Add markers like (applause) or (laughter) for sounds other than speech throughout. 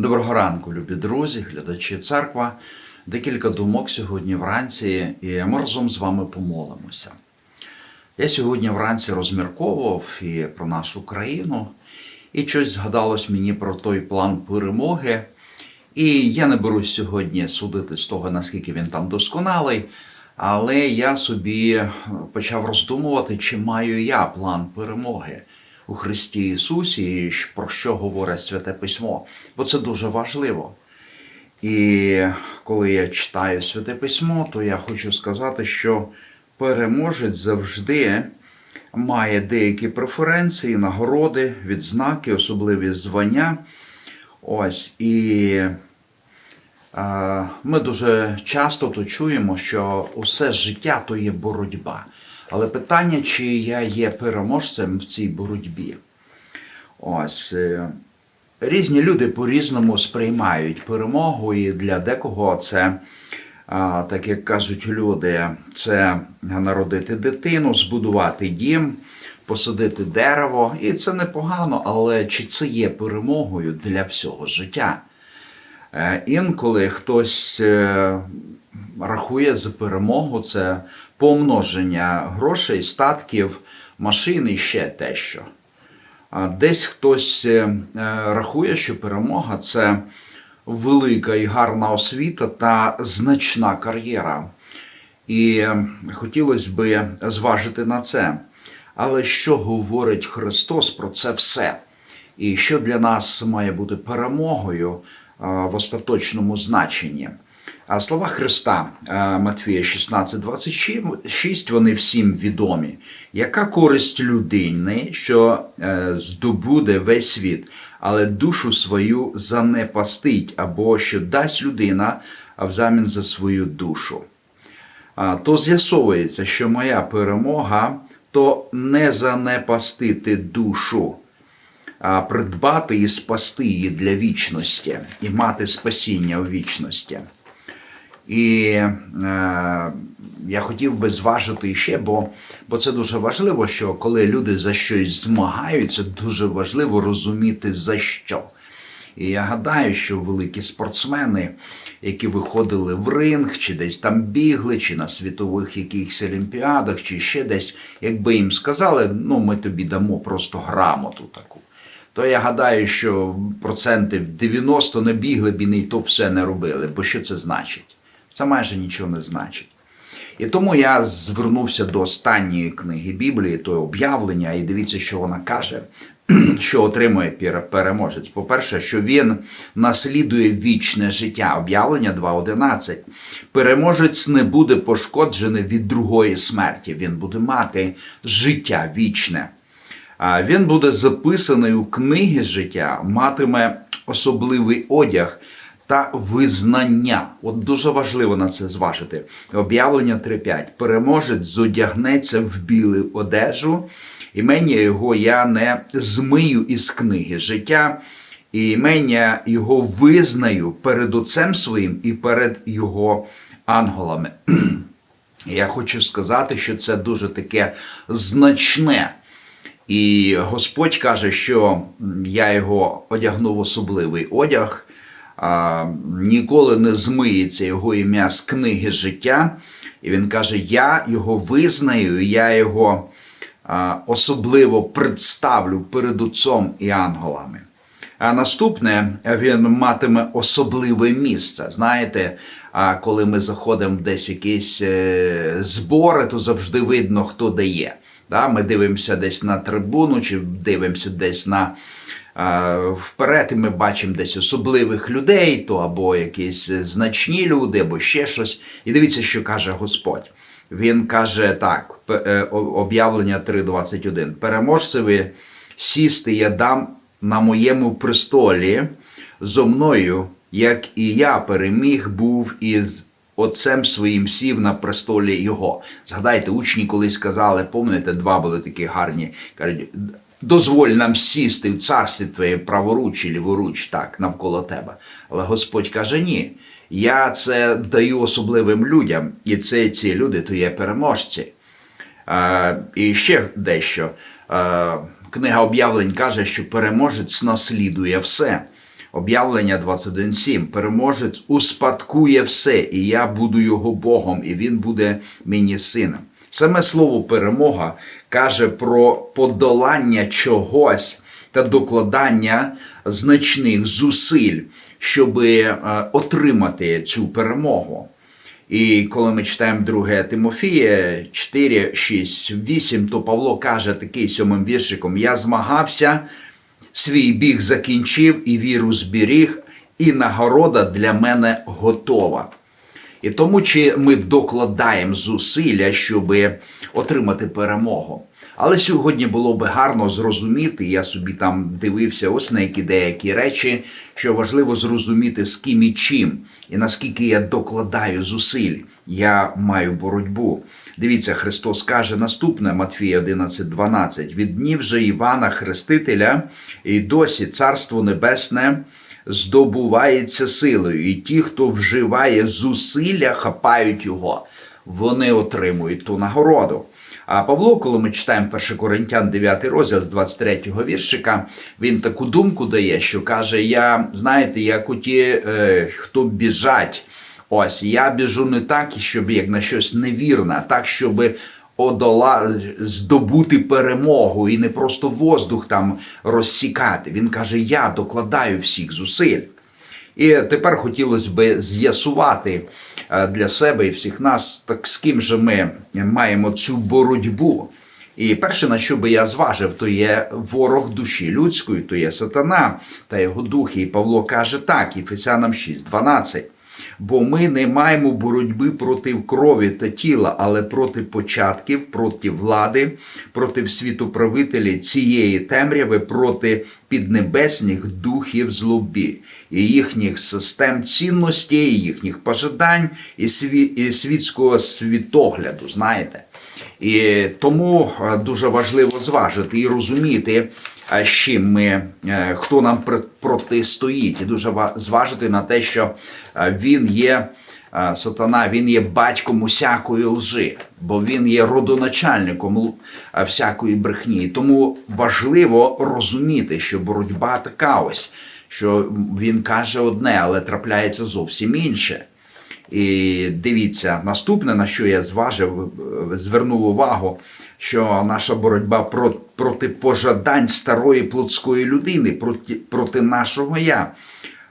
Доброго ранку, любі друзі, глядачі церква. Декілька думок сьогодні вранці, і ми разом з вами помолимося. Я сьогодні вранці розмірковував і про нашу країну, і щось згадалось мені про той план перемоги. І я не берусь сьогодні судити з того, наскільки він там досконалий, але я собі почав роздумувати, чи маю я план перемоги у Христі Ісусі, і про що говорить Святе Письмо, бо це дуже важливо. І коли я читаю Святе Письмо, то я хочу сказати, що переможець завжди має деякі преференції, нагороди, відзнаки, особливі звання. Ось і ми дуже часто то чуємо, що усе життя то є боротьба. Але питання, чи я є переможцем в цій боротьбі. Ось. е, Різні люди по-різному сприймають перемогу, і для декого це, так як кажуть люди, це народити дитину, збудувати дім, посадити дерево. І це непогано, але чи це є перемогою для всього життя? Е, Інколи хтось е, рахує за перемогу це помноження грошей, статків, машин і ще те що. Десь хтось е, е, рахує, що перемога це велика і гарна освіта та значна кар'єра. І е, хотілося би зважити на це. Але що говорить Христос про це все? І що для нас має бути перемогою в остаточному значенні? А слова Христа Матфія 16, 26, вони всім відомі. Яка користь людини, що е, здобуде весь світ, але душу свою занепастить, або що дасть людина взамін за свою душу? То з'ясовується, що моя перемога то не занепастити душу, а придбати і спасти її для вічності і мати спасіння у вічності. І е, я хотів би зважити ще, бо, бо це дуже важливо, що коли люди за щось змагаються, дуже важливо розуміти за що. І я гадаю, що великі спортсмени, які виходили в ринг, чи десь там бігли, чи на світових якихось олімпіадах, чи ще десь, якби їм сказали, ну ми тобі дамо просто грамоту таку. То я гадаю, що процентів 90 не бігли б і не то все не робили. Бо що це значить? Це майже нічого не значить. І тому я звернувся до останньої книги Біблії, то об'явлення, і дивіться, що вона каже, (clears throat) що отримує переможець. По-перше, що він наслідує вічне життя. Об'явлення 2.11. Переможець не буде пошкоджений від другої смерті. Він буде мати життя вічне. Він буде записаний у книги життя, матиме особливий одяг та визнання. От дуже важливо на це зважити. Об'явлення 3.5. Переможець зодягнеться в білу одежу, імення його я не змию із книги життя, і імення його визнаю перед Отцем своїм і перед його ангелами. (clears throat) Я хочу сказати, що це дуже таке значне. І Господь каже, що я його одягнув в особливий одяг, а, ніколи не змиється його ім'я з книги життя. І він каже: Я його визнаю, я його а, особливо представлю перед Отцом і ангелами. А наступне він матиме особливе місце. Знаєте, коли ми заходимо в десь якісь е, збори, то завжди видно, хто дає. Да? Ми дивимося десь на трибуну, чи дивимося десь на вперед, і ми бачимо десь особливих людей, то або якісь значні люди, або ще щось. І дивіться, що каже Господь. Він каже так: е, об'явлення 3.21. Переможцеві сісти я дам на моєму престолі зо мною, як і я переміг був із отцем своїм сів на престолі його. Згадайте, учні колись сказали, пам'ятаєте, два були такі гарні. Кажуть, дозволь нам сісти в царстві твоє праворуч і ліворуч, так, навколо тебе. Але Господь каже, ні. Я це даю особливим людям, і це ці люди то є переможці. Е, і ще дещо. Е, книга об'явлень каже, що переможець наслідує все. Об'явлення 21.7. Переможець успадкує все, і я буду його Богом, і він буде мені сином. Саме слово перемога каже про подолання чогось та докладання значних зусиль, щоб отримати цю перемогу. І коли ми читаємо 2 Тимофія 4, 6, 8, то Павло каже такий сьомим віршиком: Я змагався, свій біг закінчив і віру зберіг, і нагорода для мене готова. І тому чи ми докладаємо зусилля, щоб отримати перемогу. Але сьогодні було би гарно зрозуміти, я собі там дивився ось на які деякі речі, що важливо зрозуміти з ким і чим, і наскільки я докладаю зусиль, я маю боротьбу. Дивіться, Христос каже наступне, Матфія 11.12. Від днів же Івана Хрестителя і досі Царство Небесне здобувається силою, і ті, хто вживає зусилля, хапають його, вони отримують ту нагороду. А Павло, коли ми читаємо 1 Коринтян 9 розділ з 23 віршика, він таку думку дає, що каже: Я, знаєте, як у ті, е, хто біжать. Ось я біжу не так, щоб як на щось невірне, а так, щоб одола здобути перемогу і не просто воздух там розсікати. Він каже: Я докладаю всіх зусиль. І тепер хотілося б з'ясувати е, для себе і всіх нас, так з ким же ми маємо цю боротьбу. І перше, на що би я зважив, то є ворог душі людської, то є сатана та його духи. І Павло каже так, Ефесянам 6,12. Бо ми не маємо боротьби проти крові та тіла, але проти початків, проти влади, проти світоправителів цієї темряви, проти піднебесних духів злобі, і їхніх систем цінностей, їхніх пожадань, і, сві, і світського світогляду. Знаєте. І тому е, дуже важливо зважити і розуміти, з чим ми, е, хто нам протистоїть, і дуже зважити на те, що він є сатана, він є батьком усякої лжи, бо він є родоначальником всякої брехні. Тому важливо розуміти, що боротьба така ось, що він каже одне, але трапляється зовсім інше. І дивіться, наступне, на що я зважив, звернув увагу, що наша боротьба проти пожадань старої плотської людини, проти проти нашого я.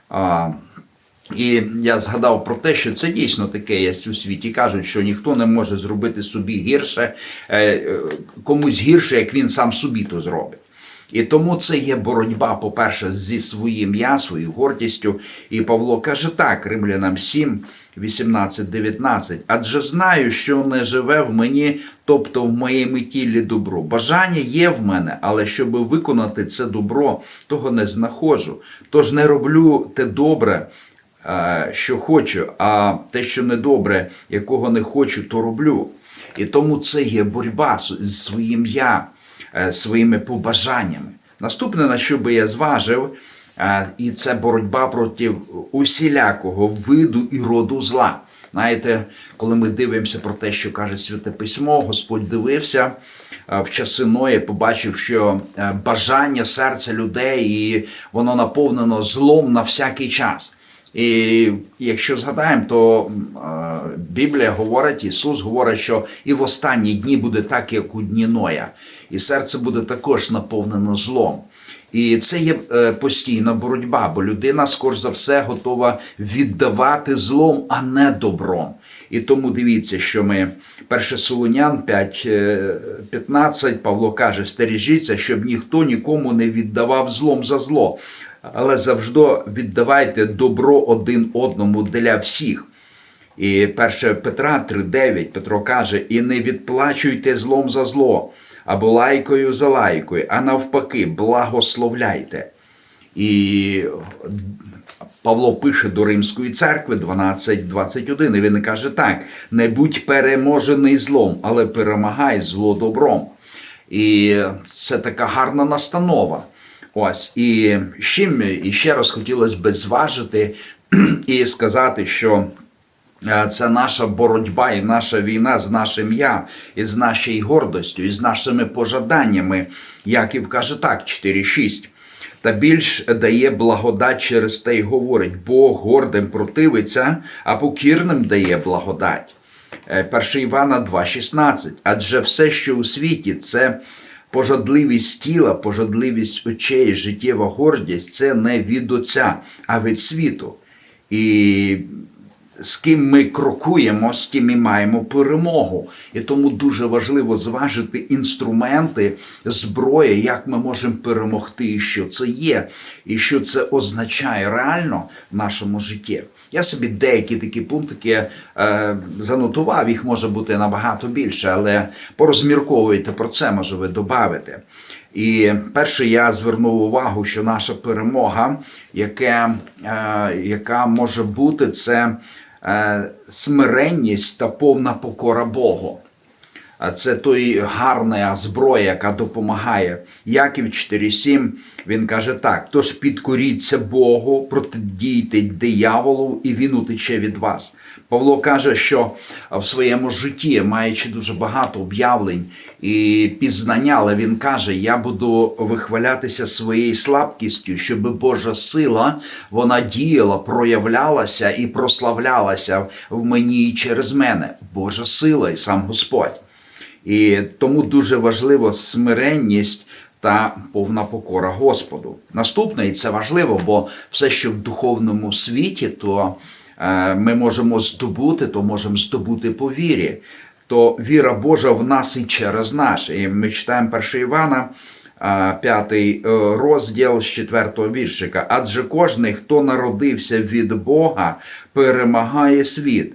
А, І я згадав про те, що це дійсно таке є у світі. Кажуть, що ніхто не може зробити собі гірше, е, комусь гірше, як він сам собі то зробить. І тому це є боротьба, по-перше, зі своїм я, своєю гордістю. І Павло каже так, Римлянам 7, 18, 19. Адже знаю, що не живе в мені, тобто в моєму тілі добро. Бажання є в мене, але щоб виконати це добро, того не знаходжу. Тож не роблю те добре. Що хочу, а те, що недобре, якого не хочу, то роблю. І тому це є боротьба з своїм я. Е, своїми побажаннями. Наступне, на що би я зважив, е, і це боротьба проти усілякого виду і роду зла. Знаєте, коли ми дивимося про те, що каже Святе Письмо, Господь дивився в часи Ної, побачив, що бажання серця людей і воно наповнено злом на всякий час. І якщо згадаємо, то Біблія говорить, Ісус говорить, що і в останні дні буде так, як у дні Ноя і серце буде також наповнено злом. І це є е, постійна боротьба, бо людина, скорш за все, готова віддавати злом, а не добром. І тому дивіться, що ми, 1 Солонян 5.15, е, Павло каже: стережіться, щоб ніхто нікому не віддавав злом за зло, але завжди віддавайте добро один одному для всіх. І 1 Петра 3,9 Петро каже: і не відплачуйте злом за зло або лайкою за лайкою, а навпаки, благословляйте. І Павло пише до Римської церкви 12.21, і він каже так: не будь переможений злом, але перемагай зло добром. І це така гарна настанова. Ось і чим і ще раз хотілося б зважити і сказати, що це наша боротьба і наша війна з нашим я, і з нашою гордостю, і з нашими пожаданнями. Яків каже так, 4.6. та більш дає благодать через те й говорить, Бог гордим противиться, а покірним дає благодать. Е, 1 Івана 2,16. Адже все, що у світі, це пожадливість тіла, пожадливість очей, життєва гордість це не від Отця, а від світу. І з ким ми крокуємо, з тим і маємо перемогу. І тому дуже важливо зважити інструменти, зброя, як ми можемо перемогти, і що це є, і що це означає реально в нашому житті. Я собі деякі такі пунктики е, занотував, їх може бути набагато більше, але порозмірковуйте про це, може ви додавите. І перше, я звернув увагу, що наша перемога, яке, е, яка може бути, це смиренність та повна покора Богу. А Це той гарна зброя, яка допомагає. Яків 4.7, він каже так: тож підкоріться Богу, протидійте дияволу, і він утече від вас. Павло каже, що в своєму житті, маючи дуже багато об'явлень і пізнання, але він каже: Я буду вихвалятися своєю слабкістю, щоб Божа сила вона діяла, проявлялася і прославлялася в мені і через мене. Божа сила і сам Господь. І тому дуже важливо смиренність та повна покора Господу. Наступне, і це важливо, бо все, що в духовному світі, то е, ми можемо здобути, то можемо здобути по вірі. То віра Божа в нас і через нас. І ми читаємо 1 Івана, е, п'ятий е, розділ з четвертого віршика. Адже кожний, хто народився від Бога, перемагає світ.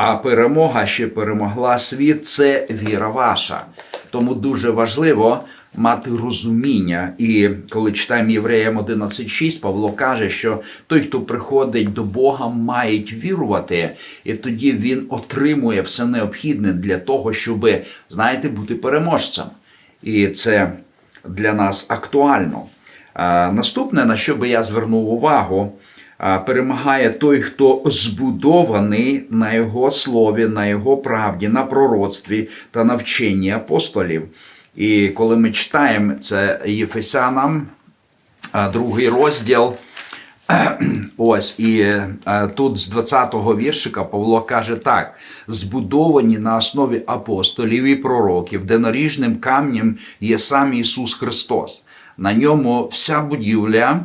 А перемога ще перемогла світ це віра ваша. Тому дуже важливо мати розуміння. І коли читаємо Євреям 11.6, Павло каже, що той, хто приходить до Бога, має вірувати, і тоді він отримує все необхідне для того, щоб, знаєте, бути переможцем. І це для нас актуально. Наступне, на що би я звернув увагу, перемагає той, хто збудований на його слові, на його правді, на пророцтві та навченні апостолів. І коли ми читаємо це Єфесянам, другий розділ. (clears throat) Ось і тут з 20-го віршика Павло каже так: збудовані на основі апостолів і пророків, де наріжним камнем є сам Ісус Христос. На ньому вся будівля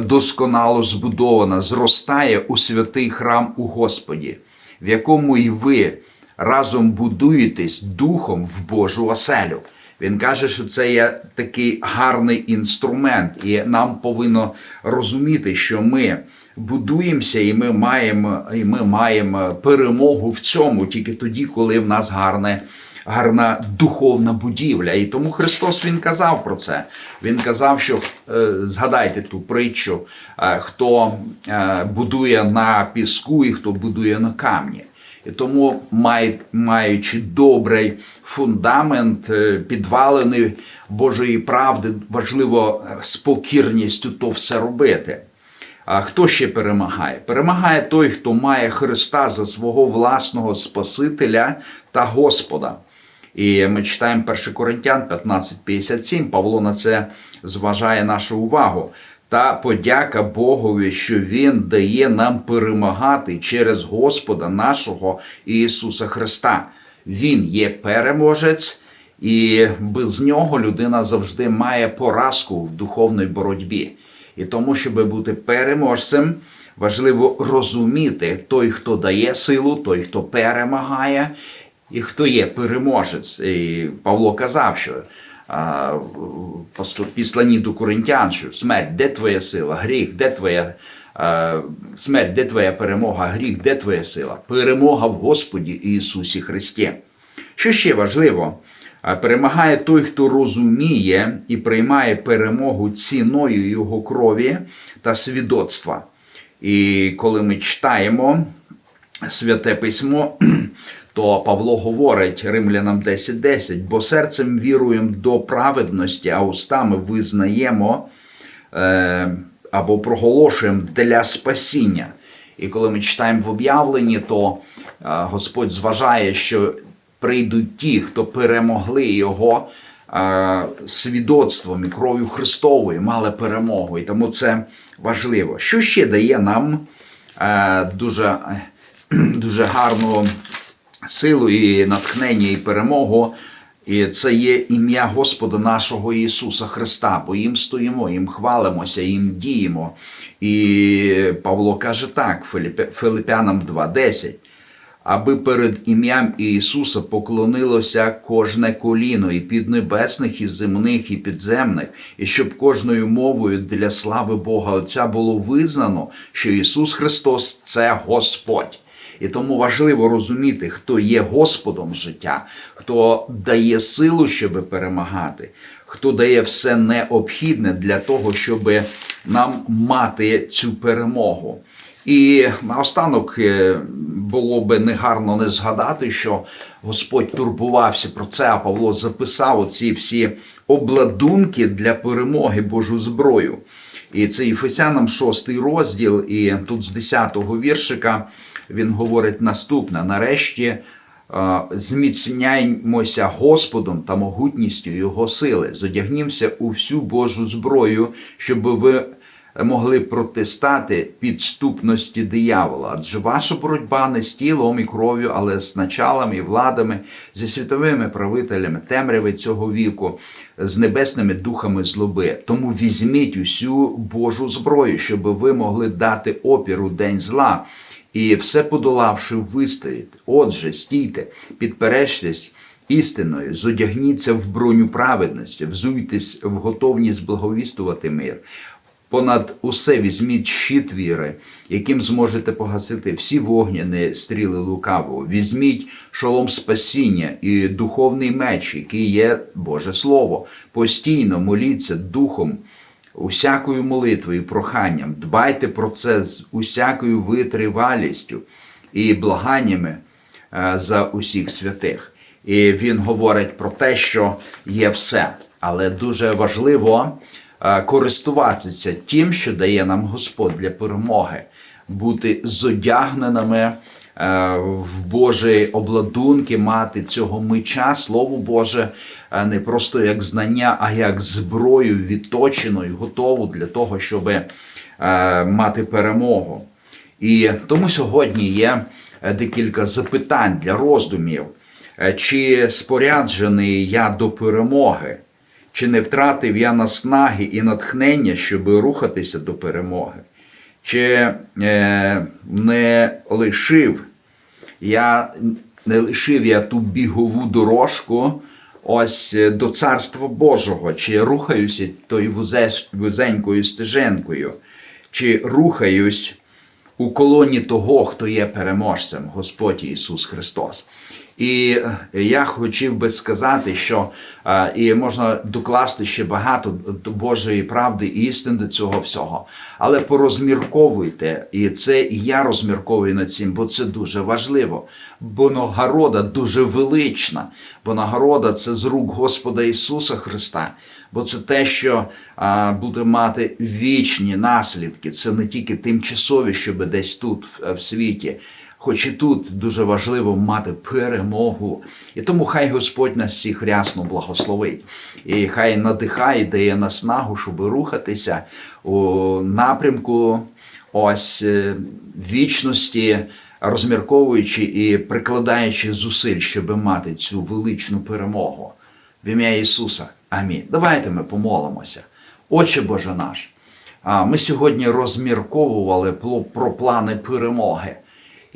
досконало збудована, зростає у святий храм у Господі, в якому і ви разом будуєтесь духом в Божу оселю. Він каже, що це є такий гарний інструмент, і нам повинно розуміти, що ми будуємося, і ми маємо, і ми маємо перемогу в цьому тільки тоді, коли в нас гарне. Гарна духовна будівля, і тому Христос Він казав про це. Він казав, що е, згадайте ту притчу, е, хто е, будує на піску і хто будує на камні. І тому, маючи добрий фундамент, підвалений Божої правди, важливо з покірністю то все робити. А хто ще перемагає? Перемагає той, хто має Христа за свого власного Спасителя та Господа. І ми читаємо 1 Коринтян 15:57. Павло на це зважає нашу увагу. Та подяка Богові, що Він дає нам перемагати через Господа нашого Ісуса Христа. Він є переможець, і без нього людина завжди має поразку в духовній боротьбі. І тому, щоб бути переможцем, важливо розуміти той, хто дає силу, той, хто перемагає, і хто є переможець. І Павло казав, що а, в посл- післанні до коринтян, що смерть, де твоя сила, гріх, де твоя смерть, де твоя перемога, гріх, де твоя сила? Перемога в Господі Ісусі Христі. Що ще важливо? Перемагає той, хто розуміє і приймає перемогу ціною його крові та свідоцтва. І коли ми читаємо святе письмо, то Павло говорить римлянам 10.10, бо серцем віруємо до праведності, а устами визнаємо е, або проголошуємо для спасіння. І коли ми читаємо в об'явленні, то е, Господь зважає, що прийдуть ті, хто перемогли його е, свідоцтвом і кров'ю Христовою мали перемогу. І тому це важливо. Що ще дає нам дуже, (clears throat) дуже гарну силу і натхнення і перемогу. І це є ім'я Господа нашого Ісуса Христа, бо їм стоїмо, їм хвалимося, їм діємо. І Павло каже так, Филипянам 2.10. Аби перед ім'ям Ісуса поклонилося кожне коліно, і піднебесних, і земних, і підземних, і щоб кожною мовою для слави Бога Отця було визнано, що Ісус Христос це Господь. І тому важливо розуміти, хто є Господом життя, хто дає силу, щоб перемагати, хто дає все необхідне для того, щоб нам мати цю перемогу. І наостанок е, було би негарно не згадати, що Господь турбувався про це, а Павло записав оці всі обладунки для перемоги Божу зброю. І це Єфесянам 6 розділ, і тут з 10-го віршика він говорить наступне: нарешті е, зміцняймося Господом та могутністю Його сили, зодягнімося у всю Божу зброю, щоб ви могли протистати підступності диявола. Адже ваша боротьба не з тілом і кров'ю, але з началами і владами, зі світовими правителями темряви цього віку, з небесними духами злоби. Тому візьміть усю Божу зброю, щоб ви могли дати опір у день зла. І все подолавши, вистоїти. Отже, стійте, підпережтесь істиною, зодягніться в броню праведності, взуйтесь в готовність благовістувати мир. Понад усе візьміть щит віри, яким зможете погасити всі вогняні стріли лукавого. Візьміть шолом спасіння і духовний меч, який є Боже Слово. Постійно моліться духом усякою молитвою проханням. Дбайте про це з усякою витривалістю і благаннями е, за усіх святих. І він говорить про те, що є все, але дуже важливо е, користуватися тим, що дає нам Господь для перемоги, бути зодягненими е, в Божі обладунки, мати цього меча, Слово Боже, не просто як знання, а як зброю відточену і готову для того, щоб е, мати перемогу. І тому сьогодні є е, декілька запитань для роздумів. Е, Чи споряджений я до перемоги? Чи не втратив я наснаги і натхнення, щоб рухатися до перемоги? Чи е, не лишив я не лишив я ту бігову дорожку ось е, до Царства Божого, чи рухаюся тою вузенькою стеженкою, чи рухаюсь у колоні того, хто є переможцем, Господь Ісус Христос. І е, я хотів би сказати, що е, і можна докласти ще багато Божої правди і істин до цього всього, але порозмірковуйте, і це і я розмірковую над цим, бо це дуже важливо. Бо нагорода дуже велична, бо нагорода це з рук Господа Ісуса Христа. Бо це те, що а, буде мати вічні наслідки. Це не тільки тимчасові, щоб десь тут, в світі. Хоч і тут дуже важливо мати перемогу. І тому хай Господь нас всіх рясно благословить. І хай надихає, дає наснагу, щоб рухатися у напрямку ось е, вічності, розмірковуючи і прикладаючи зусиль, щоб мати цю величну перемогу. В ім'я Ісуса. Амінь. Давайте ми помолимося. Отче Боже наш. Ми сьогодні розмірковували про плани перемоги.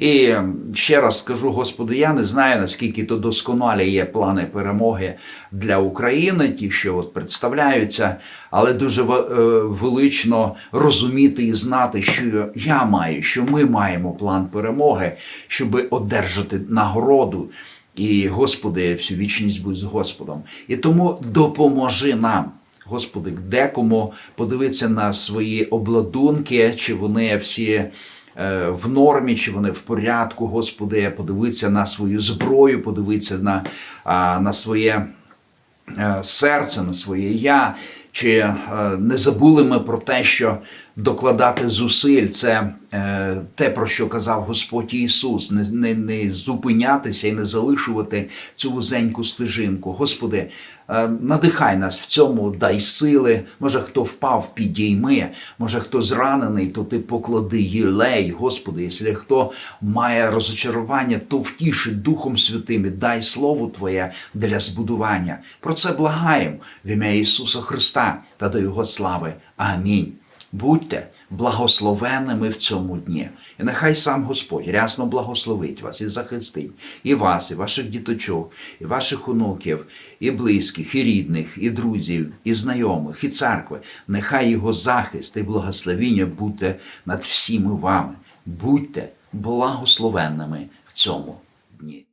І ще раз скажу, Господи, я не знаю, наскільки то досконалі є плани перемоги для України, ті, що от представляються, але дуже е, велично розуміти і знати, що я маю, що ми маємо план перемоги, щоб одержати нагороду. І, Господи, всю вічність будь з Господом. І тому допоможи нам. Господи, декому подивитися на свої обладунки, чи вони всі в нормі, чи вони в порядку, Господи, подивитися на свою зброю, подивитися на, на своє е, серце, на своє я. Чи е, не забули ми про те, що докладати зусиль. Це е, те, про що казав Господь Ісус, не, не, не зупинятися і не залишувати цю вузеньку стежинку. Господи, е, надихай нас в цьому, дай сили. Може, хто впав, підійми, може, хто зранений, то ти поклади їлей, Господи, якщо хто має розочарування, то втіши Духом Святим і дай Слово Твоє для збудування. Про це благаємо в ім'я Ісуса Христа та до Його слави. Амінь. Будьте благословенними в цьому дні. І нехай сам Господь рясно благословить вас і захистить і вас, і ваших діточок, і ваших онуків, і близьких, і рідних, і друзів, і знайомих, і церкви. Нехай його захист і благословіння буде над всіми вами. Будьте благословенними в цьому дні.